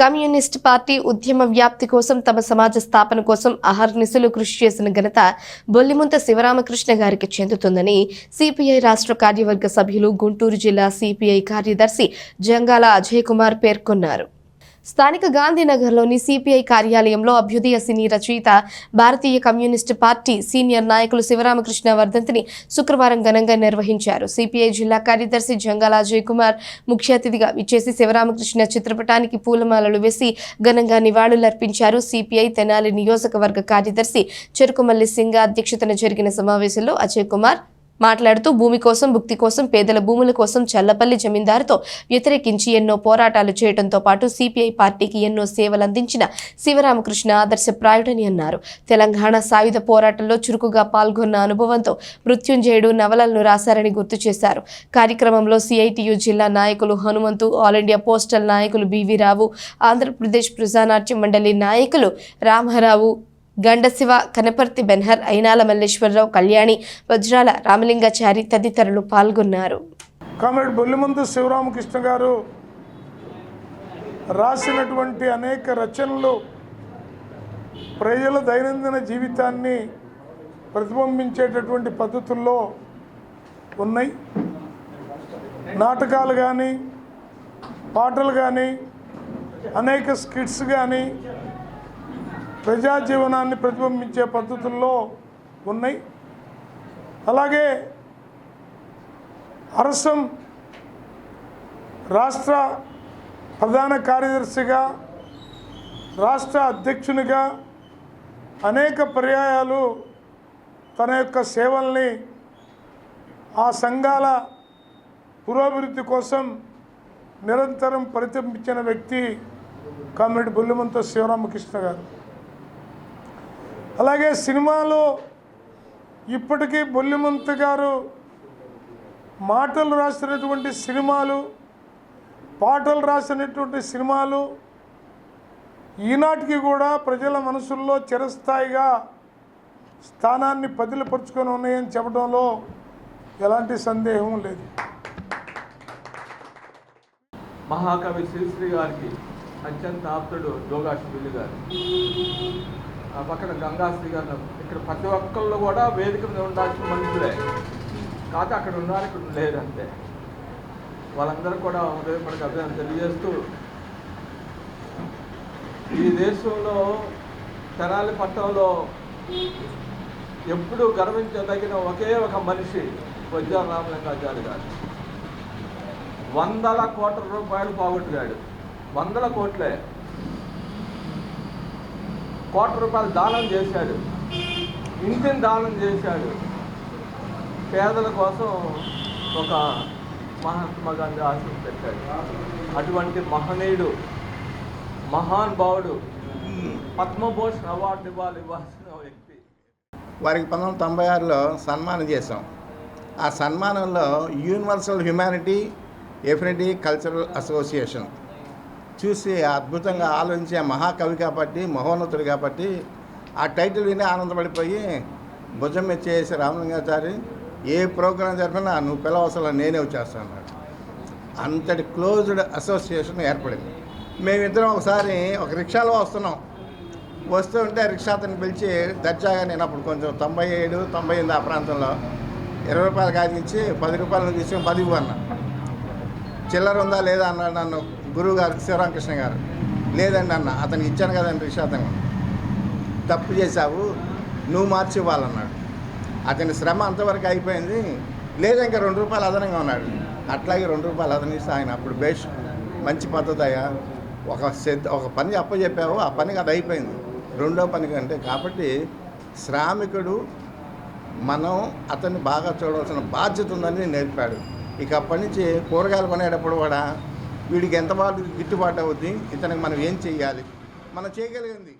Communist party ఉద్యమ వ్యాప్తి కోసం తమ సమాజ స్థాపన కోసం అహర్నిశలు కృషి చేసిన ఘనత బొల్లిముంత శివరామకృష్ణ గారికి చెందుతుందని సిపిఐ రాష్ట్ర కార్యవర్గ సభ్యులు గుంటూరు జిల్లా సిపిఐ కార్యదర్శి జంగాల అజయ్ కుమార్ పేర్కొన్నారు. స్థానిక గాంధీనగర్లోని సిపిఐ కార్యాలయంలో అభ్యుదయ సినీ రచయిత భారతీయ కమ్యూనిస్టు పార్టీ సీనియర్ నాయకులు శివరామకృష్ణ వర్ధంతిని శుక్రవారం ఘనంగా నిర్వహించారు. సిపిఐ జిల్లా కార్యదర్శి జంగాల అజయ్ కుమార్ ముఖ్య అతిథిగా విచ్చేసి శివరామకృష్ణ చిత్రపటానికి పూలమాలలు వేసి ఘనంగా నివాళులర్పించారు. సిపిఐ తెనాలి నియోజకవర్గ కార్యదర్శి చెరుకుమల్లి సింగ అధ్యక్షతన జరిగిన సమావేశంలో అజయ్ కుమార్ మాట్లాడుతూ భూమి కోసం భుక్తి కోసం పేదల భూముల కోసం చల్లపల్లి జమీందారుతో వ్యతిరేకించి ఎన్నో పోరాటాలు చేయడంతో పాటు సిపిఐ పార్టీకి ఎన్నో సేవలు అందించిన శివరామకృష్ణ ఆదర్శప్రాయుడని అన్నారు. తెలంగాణ సాయుధ పోరాటంలో చురుకుగా పాల్గొన్న అనుభవంతో మృత్యుంజయుడు నవలలను రాశారని గుర్తు చేశారు. కార్యక్రమంలో సిఐటియు జిల్లా నాయకులు హనుమంతు ఆల్ ఇండియా పోస్టల్ నాయకులు బివి రావు ఆంధ్రప్రదేశ్ ప్రజానాట్య మండలి నాయకులు రామారావు గండశివ కనపర్తి బెన్హర్ అయినాల మల్లేశ్వరరావు కళ్యాణి వజ్రాల రామలింగాచారి తదితరులు పాల్గొన్నారు. కామ్రేడ్ బొల్లిమందు శివరామకృష్ణ గారు రాసినటువంటి అనేక రచనలు ప్రజల దైనందిన జీవితాన్ని ప్రతిబింబించేటటువంటి పద్ధతుల్లో ఉన్నాయి. నాటకాలు కానీ పాటలు కానీ అనేక స్కిట్స్ కానీ ప్రజా జీవనాన్ని ప్రతిబింబించే పద్ధతుల్లో ఉన్నాయి. అలాగే అరసం రాష్ట్ర ప్రధాన కార్యదర్శిగా రాష్ట్ర అధ్యక్షునిగా అనేక పర్యాయాలు తన యొక్క సేవల్ని ఆ సంఘాల పురోభివృద్ధి కోసం నిరంతరం ప్రతిబింబించిన వ్యక్తి కామ్రేడ్ బుల్లిమంత శివరామకృష్ణ గారు. అలాగే సినిమాలో ఇప్పటికీ బొల్లిమంత్ గారు మాటలు రాసినటువంటి సినిమాలు పాటలు రాసినటువంటి సినిమాలు ఈనాటికి కూడా ప్రజల మనసుల్లో చిరస్థాయిగా స్థానాన్ని పదిలపరుచుకొని ఉన్నాయని చెప్పడంలో ఎలాంటి సందేహం లేదు. మహాకవి శ్రీశ్రీ గారికి అత్యంత ఆప్తుడు జోగాష్ బిల్లు గారు. పక్కన గంగాశ్రీ గారు ఇక్కడ ప్రతి ఒక్కళ్ళు కూడా వేదిక మీద ఉండాల్సిన మనుషులే. కాదు అక్కడ ఉన్నారు ఇక్కడ లేరు అంతే. వాళ్ళందరూ కూడా హృదయపడికి అభినందన తెలియజేస్తూ ఈ దేశంలో తెనాలి పట్టణంలో ఎప్పుడు గర్వించదగిన ఒకే ఒక మనిషి వజ్ర రామలింగాచారి గారు. వందల కోట్ల రూపాయలు పోగొట్టుగాడు వందల కోట్లే. కోట రూపాయలు దానం చేశాడు. ఇంటిని దానం చేశాడు. పేదల కోసం ఒక మహాత్మా గాంధీ ఆశయం పెట్టాడు. అటువంటి మహనీయుడు మహానుభావుడు పద్మభూషణ్ అవార్డు ఇవ్వాలి ఇవ్వాల్సిన వ్యక్తి. వారికి పంతొమ్మిది వందల తొంభై ఆరులో సన్మానం చేశాం. ఆ సన్మానంలో Universal Humanity Affinity Cultural Association చూసి అద్భుతంగా ఆలోచించే మహాకవి కాబట్టి మహోన్నతుడు కాబట్టి ఆ టైటిల్ విని ఆనందపడిపోయి భుజం మెచ్చేసి రామలింగాచారి ఏ ప్రోగ్రాం జరిపినా నువ్వు పిలవసలు నేనే వచ్చేస్తాను అన్నాడు. అంతటి క్లోజ్డ్ అసోసియేషన్ ఏర్పడింది. మేమిద్దరం ఒకసారి ఒక రిక్షాలో వస్తున్నాం. వస్తూ ఉంటే రిక్షా అతను పిలిచి దర్జాగా నేను అప్పుడు కొంచెం తొంభై ఏడు తొంభై ఎనిమిది ఆ ప్రాంతంలో ఇరవై రూపాయలు కాదించి పది రూపాయలు తీసుకొని పది ఇవ్వు చిల్లర ఉందా లేదా అన్నాడు నన్ను. గురువు గారు శివరామకృష్ణ గారు లేదండి అన్న అతనికి ఇచ్చాను కదండి రిక్షా తప్పు చేశావు నువ్వు మార్చి ఇవ్వాలన్నాడు అతని శ్రమ అంతవరకు అయిపోయింది. లేదా ఇంకా రెండు రూపాయలు అదనంగా ఉన్నాడు. అట్లాగే రెండు రూపాయలు అదనం ఇస్తే ఆయన అప్పుడు బేష్ మంచి పద్ధతి అయ్యా. ఒక సిద్ధ ఒక పని అప్పచెప్పావు ఆ పనికి అది అయిపోయింది. రెండో పని కంటే కాబట్టి శ్రామికుడు మనం అతన్ని బాగా చూడవలసిన బాధ్యత ఉందని నేర్పాడు. ఇక అప్పటి నుంచి కూరగాయలు కొనేటప్పుడు కూడా వీడికి ఎంత బాగా గిట్టుబాటు అవుద్ది ఇతనికి మనం ఏం చెయ్యాలి? మనం చేయగలిగింది.